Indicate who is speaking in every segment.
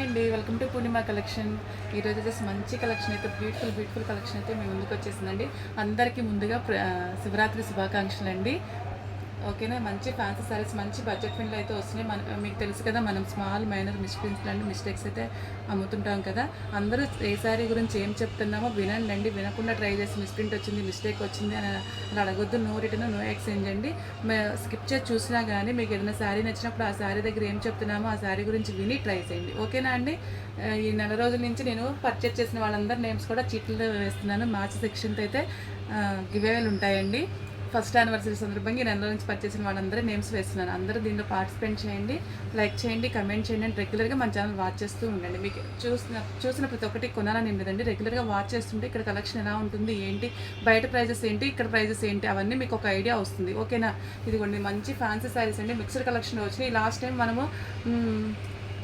Speaker 1: Hi అండి welcome to Purnima collection ఈరోజు వచ్చేసి మంచి కలెక్షన్ అయితే బ్యూటిఫుల్ బ్యూటిఫుల్ కలెక్షన్ అయితే మీ ముందుకు వచ్చేసిందండి. అందరికీ ముందుగా శివరాత్రి శుభాకాంక్షలు అండి ఓకేనా? మంచి ఫ్యాన్సీ సారీస్ మంచి బడ్జెట్ ఫ్రెండ్లో అయితే వస్తున్నాయి. మన మీకు తెలుసు కదా మనం స్మాల్ మైనర్ మిస్ప్రింట్స్ లాంటి మిస్టేక్స్ అయితే అమ్ముతుంటాం కదా. అందరూ ఏ సారీ గురించి ఏం చెప్తున్నామో వినండి అండి. వినకుండా ట్రై చేసి మిస్ప్రింట్ వచ్చింది మిస్టేక్ వచ్చింది అని అలా అడగొద్దు. నో రిటర్న్ నో ఎక్స్చేంజ్ అండి. స్కిప్ చేసి చూసినా కానీ మీకు ఏదైనా శారీ నచ్చినప్పుడు ఆ శారీ దగ్గర ఏం చెప్తున్నామో ఆ శారీ గురించి విని ట్రై చేయండి. ఓకేనా అండి? ఈ నెల రోజుల నుంచి నేను పర్చేస్ చేసిన వాళ్ళందరి నేమ్స్ కూడా చీట్లు వేస్తున్నాను. మార్చి సెక్షన్తో అయితే గివేలు ఉంటాయండి. ఫస్ట్ యానివర్సరీ సందర్భంగా నేను నుంచి పర్చేసిన వాళ్ళందరూ నేమ్స్ వేస్తున్నాను అందరూ దీనిలో పార్టిసిపేట్ చేయండి లైక్ చేయండి కమెంట్ చేయండి అండ్ రెగ్యులర్గా మన ఛానల్ వాచ్ చేస్తూ ఉండండి. మీకు చూసిన చూసిన ప్రతి ఒక్కటి కొనాలని ఏం లేదండి రెగ్యులర్గా వాచ్ చేస్తుంటే ఇక్కడ కలెక్షన్ ఎలా ఉంటుంది ఏంటి బయట ప్రైజెస్ ఏంటి ఇక్కడ ప్రైజెస్ ఏంటి అవన్నీ మీకు ఒక ఐడియా వస్తుంది. ఓకేనా ఇదిగోండి మంచి ఫ్యాన్సీ సారీస్ అండి మిక్సర్ కలెక్షన్ వచ్చినాయి. లాస్ట్ టైం మనము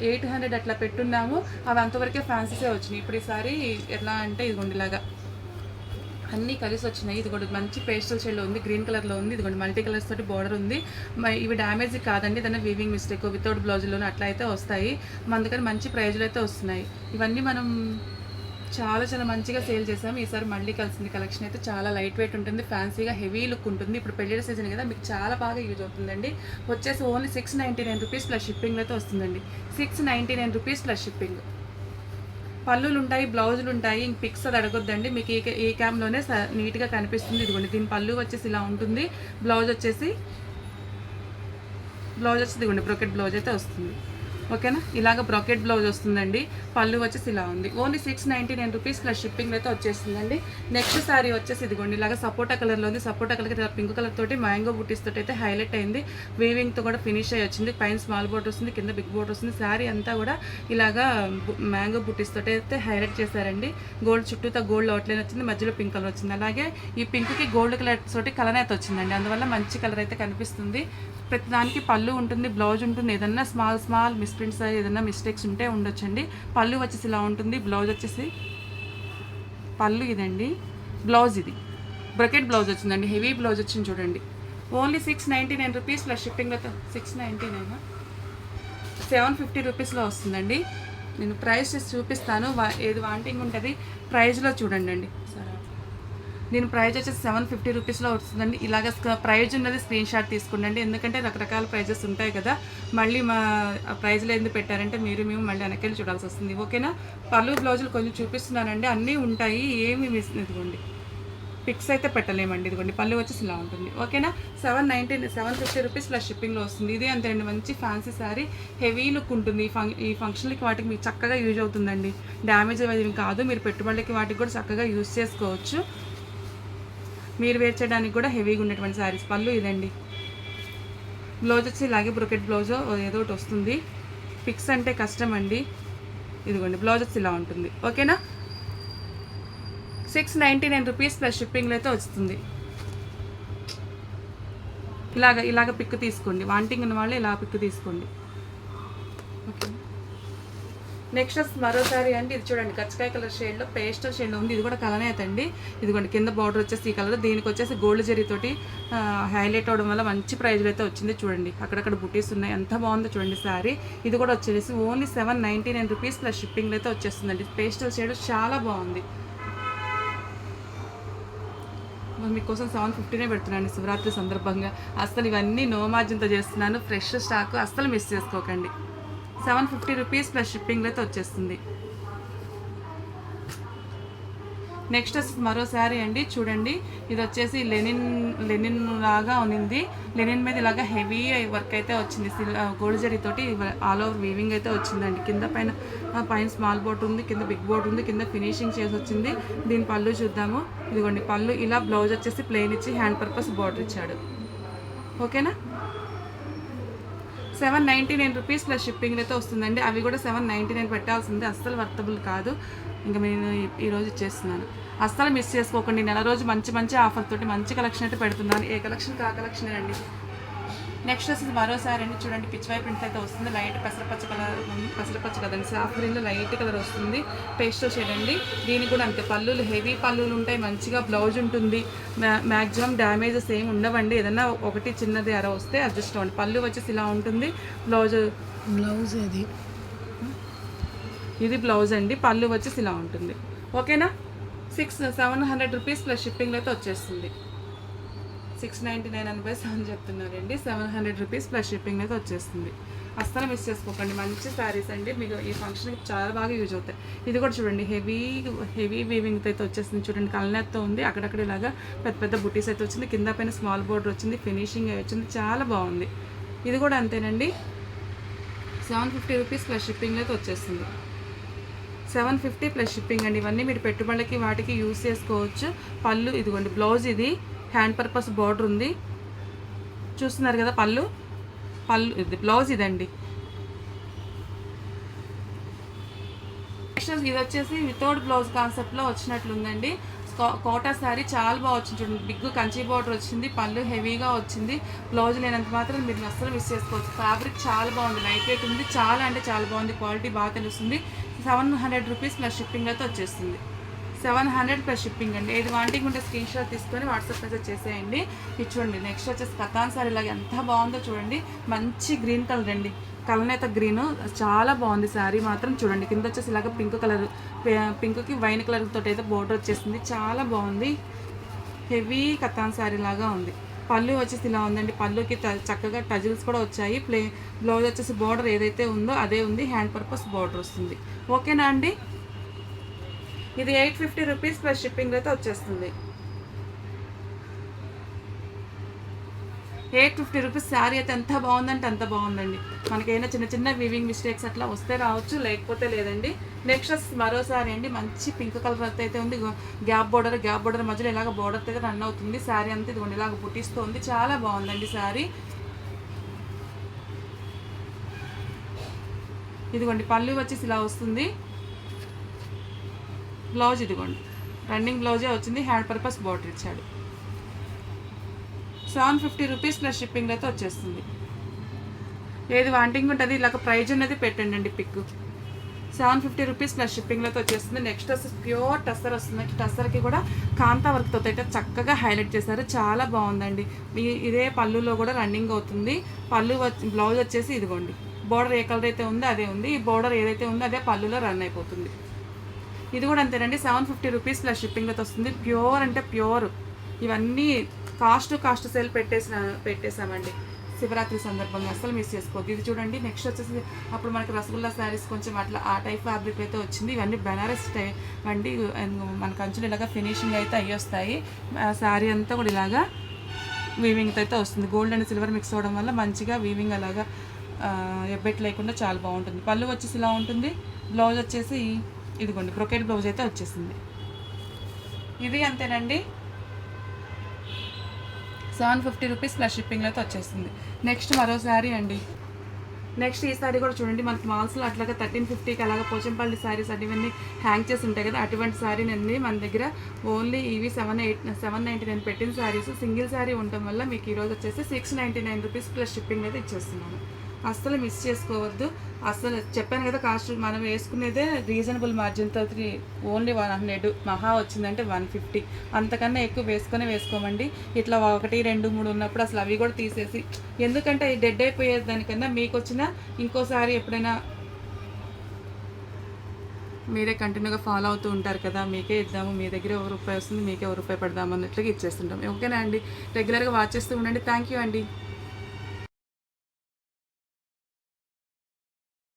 Speaker 1: ఎయిట్ హండ్రెడ్ అట్లా పెట్టున్నాము. అవి అంతవరకే ఫ్యాన్సీసే వచ్చినాయి. ఇప్పుడు ఈసారి ఎలా అంటే ఇదిగోండి ఇలాగా. అన్నీ కలిసి వచ్చినాయి. ఇది కూడా మంచి పేస్టల్ షేడ్లో ఉంది గ్రీన్ కలర్లో ఉంది ఇది కూడా మల్టీ కలర్స్ తోటి బార్డర్ ఉంది. ఇవి డ్యామేజ్ కాదండి దాన్ని వీవింగ్ మిస్టేక్ వితౌట్ బ్లౌజ్లోనే అట్లా అయితే వస్తాయి. అందుకని మంచి ప్రైజ్లు అయితే వస్తున్నాయి. ఇవన్నీ మనం చాలా చాలా మంచిగా సేల్ చేసాం. ఈసారి మళ్ళీ కలిసింది కలెక్షన్ అయితే చాలా లైట్ వెయిట్ ఉంటుంది ఫ్యాన్సీగా హెవీ లుక్ ఉంటుంది. ఇప్పుడు పెళ్ళిళ్ళ సీజన్ కదా మీకు చాలా బాగా యూజ్ అవుతుందండి. వచ్చేసి only six ninety nine rupees plus shipping అయితే వస్తుందండి. Six ninety nine rupees plus shipping పళ్ళులు ఉంటాయి బ్లౌజులు ఉంటాయి ఇంక పిక్స్ అది అడగొద్దండి. మీకు ఈ ఈ క్యామ్లోనే స- నీట్గా కనిపిస్తుంది. ఇదిగోండి దీని పళ్ళు వచ్చేసి ఇలా ఉంటుంది. బ్లౌజ్ వచ్చేసి బ్లౌజ్ వచ్చేసి ఇదిగోండి బ్రొకెట్ బ్లౌజ్ అయితే వస్తుంది. ఓకేనా? ఇలాగ బ్రాకెట్ బ్లౌజ్ వస్తుందండి. పళ్ళు వచ్చేసి ఇలా ఉంది. Only six ninety nine rupees plus shipping అయితే వచ్చేస్తుందండి. నెక్స్ట్ శారీ వచ్చేసి ఇదిగోండి. ఇలాగ సపోటా కలర్లో ఉంది. సపోటా కలర్ పింక్ కలర్ తోటి మ్యాంగో బుట్టీస్ తోటి అయితే హైలైట్ అయింది. వీవింగ్తో కూడా ఫినిష్ అయ్యి వచ్చింది. పైన స్మాల్ బోట్ వస్తుంది. కింద బిగ్ బోట్ వస్తుంది. శారీ అంతా కూడా ఇలాగా మ్యాంగో బుట్టీస్ తోటి అయితే హైలైట్ చేశారండి. గోల్డ్ చుట్టూతో గోల్డ్ అవుట్లైన్ వచ్చింది. మధ్యలో పింక్ కలర్ వచ్చింది. అలాగే ఈ పింక్కి గోల్డ్ కలర్ తోటి కలర్ అయితే వచ్చిందండి. అందువల్ల మంచి కలర్ అయితే కనిపిస్తుంది. ప్రతిదానికి పళ్ళు ఉంటుంది బ్లౌజ్ ఉంటుంది. ఏదన్నా స్మాల్ స్మాల్ మిస్ప్రింట్స్ ఏదన్నా మిస్టేక్స్ ఉంటే ఉండొచ్చండి. పళ్ళు వచ్చేసి ఇలా ఉంటుంది బ్లౌజ్ వచ్చేసి పళ్ళు ఇదండి బ్లౌజ్ ఇది. బ్రకెట్ బ్లౌజ్ వచ్చిందండి హెవీ బ్లౌజ్ వచ్చింది చూడండి. Only six ninety nine rupees plus షిప్పింగ్లో six ninety nine seven fifty రూపీస్లో వస్తుందండి. నేను ప్రైస్ చూపిస్తాను వా- ఏది వాంటింగ్ ఉంటుంది ప్రైస్లో చూడండి అండి సరే. దీని ప్రైజ్ వచ్చేసి సెవెన్ ఫిఫ్టీ రూపీస్లో వస్తుందండి. ఇలాగ స్క- ప్రైజ్ ఉన్నది స్క్రీన్ షాట్ తీసుకుండండి. ఎందుకంటే రకరకాల ప్రైజెస్ ఉంటాయి కదా. మళ్ళీ మా ప్రైజ్లో ఎందుకు పెట్టారంటే మీరు మేము మళ్ళీ వెనకెళ్ళి చూడాల్సి వస్తుంది. ఓకేనా? పళ్ళు బ్లౌజులు కొంచెం చూపిస్తున్నానండి. అన్నీ ఉంటాయి. ఏమి మిస్ ఇదిగోండి. పిక్స్ అయితే పెట్టలేమండి. ఇదిగోండి. పళ్ళు వచ్చేసి ఇలా ఉంటుంది. ఓకేనా? Seven ninety seven fifty rupees plus షిప్పింగ్లో వస్తుంది. ఇది అంతే అండి. మంచి ఫ్యాన్సీ శారీ హెవీ లుక్ ఉంటుంది. ఈ ఫంక్ ఈ ఫంక్షన్లకి వాటికి మీకు చక్కగా యూజ్ అవుతుందండి. డ్యామేజ్ అవి కాదు. మీరు పెట్టుబడులకి వాటికి కూడా చక్కగా యూజ్ చేసుకోవచ్చు. మీరు వేర్ చేయడానికి కూడా హెవీగా ఉన్నటువంటి శారీస్. పళ్ళు ఇదండి. బ్లౌజ్ వచ్చి ఇలాగే బ్రొకెట్ బ్లౌజ్ ఏదో ఒకటి వస్తుంది. పిక్స్ అంటే కష్టం అండి. ఇదిగోండి బ్లౌజ్ వచ్చి ఇలా ఉంటుంది. ఓకేనా? Six ninety nine rupees plus షిప్పింగ్లో అయితే వస్తుంది. ఇలాగ ఇలాగ పిక్ తీసుకోండి. వాంటింగ్ ఉన్న వాళ్ళు ఇలా పిక్ తీసుకోండి. ఓకే నెక్స్ట్ మరోసారి అండి. ఇది చూడండి గచ్చకాయ కలర్ షేడ్లో పేస్టల్ షేడ్లో ఉంది. ఇది కూడా కలనేత అండి ఇదిగోండి కింద బార్డర్ వచ్చేసి ఈ కలర్ దీనికి వచ్చేసి గోల్డ్ జరీతోటి హైలైట్ అవడం వల్ల మంచి ప్రైజ్లో అయితే వచ్చింది చూడండి. అక్కడక్కడ బుటీస్ ఉన్నాయి. ఎంత బాగుందో చూడండి శారీ. ఇది కూడా వచ్చేసి only seven ninety nine rupees plus షిప్పింగ్లో అయితే వచ్చేస్తుందండి. పేస్టల్ షేడ్ చాలా బాగుంది. మీకోసం సెవెన్ ఫిఫ్టీనే పెడుతున్నాను శివరాత్రి సందర్భంగా. అసలు ఇవన్నీ నో మార్జిన్తో చేస్తున్నాను. ఫ్రెష్ స్టాక్ అస్సలు మిస్ చేసుకోకండి. సెవెన్ ఫిఫ్టీ రూపీస్ ప్లస్ షిప్పింగ్లో అయితే వచ్చేస్తుంది. నెక్స్ట్ వచ్చి మరో శారీ అండి. చూడండి ఇది వచ్చేసి లెనిన్ లెనిన్ లాగా ఉన్నింది. లెనిన్ మీద ఇలాగా హెవీ వర్క్ అయితే వచ్చింది. గోల్డ్ జరీతోటి ఆల్ ఓవర్ వీవింగ్ అయితే వచ్చిందండి. కింద పైన పైన స్మాల్ బోట్ ఉంది కింద బిగ్ బోట్ ఉంది కింద ఫినిషింగ్ చేసి వచ్చింది. దీని పళ్ళు చూద్దాము. ఇదిగోండి పళ్ళు ఇలా బ్లౌజ్ వచ్చేసి ప్లెయిన్ ఇచ్చి హ్యాండ్ పర్పస్ బోర్డర్ ఇచ్చాడు. ఓకేనా? Seven ninety nine rupees plus shipping అయితే వస్తుందండి. అవి కూడా సెవెన్ నైంటీ నైన్ పెట్టాల్సింది. అస్సలు వర్తబుల్ కాదు. ఇంకా నేను ఈరోజు ఇచ్చేస్తున్నాను. అస్సలు మిస్ చేసుకోకండి. నెల రోజు మంచి మంచి ఆఫర్ తోటి మంచి కలెక్షన్ అయితే పెడుతున్నాను. ఏ కలెక్షన్ కా కలెక్షన్ అండి నెక్స్ట్ వచ్చేసి మరోసారి అండి చూడండి పిచ్ వై ప్రింట్ అయితే వస్తుంది. లైట్ పెసరపచ్చ కలర్ పెసరపచ్చ కదండి. సాఫ్ గ్రీన్లో లైట్ కలర్ వస్తుంది. పేస్టల్ షేడ్ అండి. దీనికి కూడా అంతే. పళ్ళులు హెవీ పళ్ళులు ఉంటాయి. మంచిగా బ్లౌజ్ ఉంటుంది. మ్యాక్సిమం డ్యామేజెస్ ఏమి ఉండవండి. ఏదన్నా ఒకటి చిన్నది అర వస్తే అడ్జస్ట్ అవ్వండి. పళ్ళు వచ్చేసి ఇలా ఉంటుంది. బ్లౌజ్
Speaker 2: బ్లౌజ్ అది
Speaker 1: ఇది బ్లౌజ్ అండి. పళ్ళు వచ్చేసి ఇలా ఉంటుంది. ఓకేనా six seven hundred rupees plus షిప్పింగ్లో అయితే వచ్చేస్తుంది. సిక్స్ నైంటీ నైన్ అని బై సెవెన్ చెప్తున్నారండి. Seven hundred rupees plus shipping అయితే వచ్చేస్తుంది. అస్సలు మిస్ చేసుకోకండి. మంచి శారీస్ అండి. మీకు ఈ ఫంక్షన్కి చాలా బాగా యూజ్ అవుతాయి. ఇది కూడా చూడండి. హెవీ హెవీ వీవింగ్ అయితే వచ్చేసింది చూడండి కలనెత్తో ఉంది. అక్కడక్కడ ఇలాగా పెద్ద పెద్ద బుటీస్ అయితే వచ్చింది. కింద పైన స్మాల్ బోర్డర్ వచ్చింది. ఫినిషింగ్ వచ్చింది. చాలా బాగుంది. ఇది కూడా అంతేనండి. Seven fifty rupees plus shipping అయితే వచ్చేస్తుంది. సెవెన్ ఫిఫ్టీ ప్లస్ షిప్పింగ్ అండి. ఇవన్నీ మీరు పెట్టుబడులకి వాటికి యూస్ చేసుకోవచ్చు. పళ్ళు ఇదిగోండి బ్లౌజ్ ఇది. హ్యాండ్ పర్పస్ బార్డర్ ఉంది. చూస్తున్నారు కదా పళ్ళు? పళ్ళు ఇది బ్లౌజ్ ఇదండి. నెక్స్ట్ ఇది వచ్చేసి వితౌట్ బ్లౌజ్ కాన్సెప్ట్లో వచ్చినట్లుందండి కోటా శారీ చాలా బాగా వచ్చింది చూడండి. బిగ్ కంచి బార్డర్ వచ్చింది పళ్ళు హెవీగా వచ్చింది. బ్లౌజ్ లేనంత మాత్రం మీరు అస్సలు మిస్ చేసుకోవచ్చు. ఫ్యాబ్రిక్ చాలా బాగుంది లైట్ వెయిట్ ఉంది. చాలా అంటే చాలా బాగుంది క్వాలిటీ బాగా తెలుస్తుంది. Seven hundred rupees plus shipping అయితే వచ్చేస్తుంది. సెవెన్ హండ్రెడ్ ప్లస్ షిప్పింగ్ అండి. ఏది వాంటింగ్ ఉంటే స్క్రీన్ షాట్ తీసుకొని వాట్సాప్ మెసేజ్ చేసేయండి. ఇది చూడండి నెక్స్ట్ వచ్చేసి కథాన్ సార్ లాగా ఎంత బాగుందో చూడండి. మంచి గ్రీన్ కలర్ అండి. కలనేత గ్రీన్. చాలా బాగుంది శారీ మాత్రం చూడండి. కింద వచ్చేసి ఇలాగ పింక్ కలర్ పింక్కి వైన్ కలర్ తోటి అయితే బోర్డర్ వచ్చేసింది. చాలా బాగుంది. హెవీ కథాన్ శారీ లాగా ఉంది. పళ్ళు వచ్చేసి ఇలా ఉందండి. పళ్ళుకి చక్కగా టజిల్స్ కూడా వచ్చాయి. ప్లే బ్లౌజ్ వచ్చేసి బార్డర్ ఏదైతే ఉందో అదే ఉంది. హ్యాండ్ పర్పస్ బార్డర్ వస్తుంది. ఓకేనా అండి? ఇది eight fifty rupees plus shipping అయితే వచ్చేస్తుంది. ఎయిట్ ఫిఫ్టీ రూపీస్ శారీ అయితే ఎంత బాగుందంటే అంత బాగుందండి. మనకైనా చిన్న చిన్న వీవింగ్ మిస్టేక్స్ అట్లా వస్తే రావచ్చు లేకపోతే లేదండి. నెక్స్ట్ మరో అండి. మంచి పింక్ కలర్ అయితే ఉంది. గ్యాప్ బోర్డర్ గ్యాప్ బోర్డర్ మధ్యలో ఇలాగ బోర్డర్ అయితే రన్ అవుతుంది. శారీ అంతా ఇదిగోండి ఇలాగ పుట్టిస్తుంది. చాలా బాగుందండి శారీ. ఇదిగోండి పళ్ళు వచ్చేసి ఇలా వస్తుంది. బ్లౌజ్ ఇదిగోండి. రన్నింగ్ బ్లౌజే వచ్చింది. హ్యాండ్ పర్పస్ బార్డర్ ఇచ్చాడు. Seven fifty rupees plus shipping అయితే వచ్చేస్తుంది. ఏది వాంటింగ్ ఉంటుంది ఇలాగ ప్రైజ్ ఉన్నది పెట్టండి pic. Seven fifty rupees plus షిప్పింగ్లతో అయితే వచ్చేస్తుంది. నెక్స్ట్ వచ్చేసి ప్యూర్ టస్సర్ వస్తుంది. టస్సర్కి కూడా కాంతా వర్క్తో అయితే చక్కగా హైలైట్ చేశారు. చాలా బాగుందండి. మీ ఇదే పళ్ళులో కూడా రన్నింగ్ అవుతుంది. పళ్ళు వచ్చి బ్లౌజ్ వచ్చేసి ఇదిగోండి. బోర్డర్ ఏ కలర్ అయితే ఉందో అదే ఉంది. ఈ బోర్డర్ ఏదైతే ఉందో అదే పళ్ళులో రన్ అయిపోతుంది. ఇది కూడా అంతేనండి. Seven fifty rupees plus shipping అయితే వస్తుంది. ప్యూర్ అంటే ప్యూర్. ఇవన్నీ కాస్ట్ కాస్ట్ సేల్ పెట్టేసిన పెట్టేసామండి శివరాత్రి సందర్భంగా అసలు మిస్ చేసుకోవద్దు. ఇది చూడండి నెక్స్ట్ వచ్చేసి అప్పుడు మనకి రసగుల్లా శారీస్ కొంచెం అట్లా ఆ టైప్ ఫ్యాబ్రిక్ అయితే వచ్చింది. ఇవన్నీ బెనారస్ టై అండి అండ్ అంచులు ఇలాగా ఫినిషింగ్ అయితే అయ్యి వస్తాయి. శారీ అంతా కూడా ఇలాగా వీవింగ్ అయితే వస్తుంది. గోల్డ్ అండ్ సిల్వర్ మిక్స్ అవ్వడం వల్ల మంచిగా వీవింగ్ అలాగా ఎబ్బెట్ లేకుండా చాలా బాగుంటుంది. పళ్ళు వచ్చేసి ఇలా ఉంటుంది. బ్లౌజ్ వచ్చేసి ఇదిగోండి క్రొకెట్ బ్లౌజ్ అయితే వచ్చేసింది. ఇది అంతేనండి. Seven fifty rupees plus shipping అయితే వచ్చేస్తుంది నెక్స్ట్ మరో శారీ అండి. నెక్స్ట్ ఈ సారీ కూడా చూడండి మనకి మాల్స్లో అట్లాగే థర్టీన్ ఫిఫ్టీకి అలాగే పోచంపల్లి శారీస్ అటువన్నీ హ్యాంగ్ చేసి ఉంటాయి కదా అటువంటి శారీ అండి మన దగ్గర ఓన్లీ ఇవి seven eight seven ninety nine పెట్టిన శారీస్. సింగిల్ శారీ ఉండటం వల్ల మీకు ఈరోజు వచ్చేసి six ninety nine rupees plus shipping అయితే ఇచ్చేస్తున్నాను. అస్సలు మిస్ చేసుకోవద్దు. అస్సలు చెప్పాను కదా కాస్ట్ మనం వేసుకునేదే రీజనబుల్ మార్జిన్తో ఓన్లీ వన్ హండ్రెడ్ మహా వచ్చిందంటే వన్ ఫిఫ్టీ. అంతకన్నా ఎక్కువ వేసుకొని వేసుకోమండి. ఇట్లా ఒకటి రెండు మూడు ఉన్నప్పుడు అసలు అవి కూడా తీసేసి ఎందుకంటే డెడ్ అయిపోయే దానికన్నా మీకు వచ్చిన ఇంకోసారి ఎప్పుడైనా మీరే కంటిన్యూగా ఫాలో అవుతూ ఉంటారు కదా మీకే ఇద్దాము మీ దగ్గర ఒక రూపాయి వస్తుంది మీకే ఒక రూపాయి పడదాము అన్నట్లుగా ఇచ్చేస్తుంటాం. ఓకేనా అండి? రెగ్యులర్గా వాచ్ చేస్తూ ఉండండి. థ్యాంక్ యూ అండి.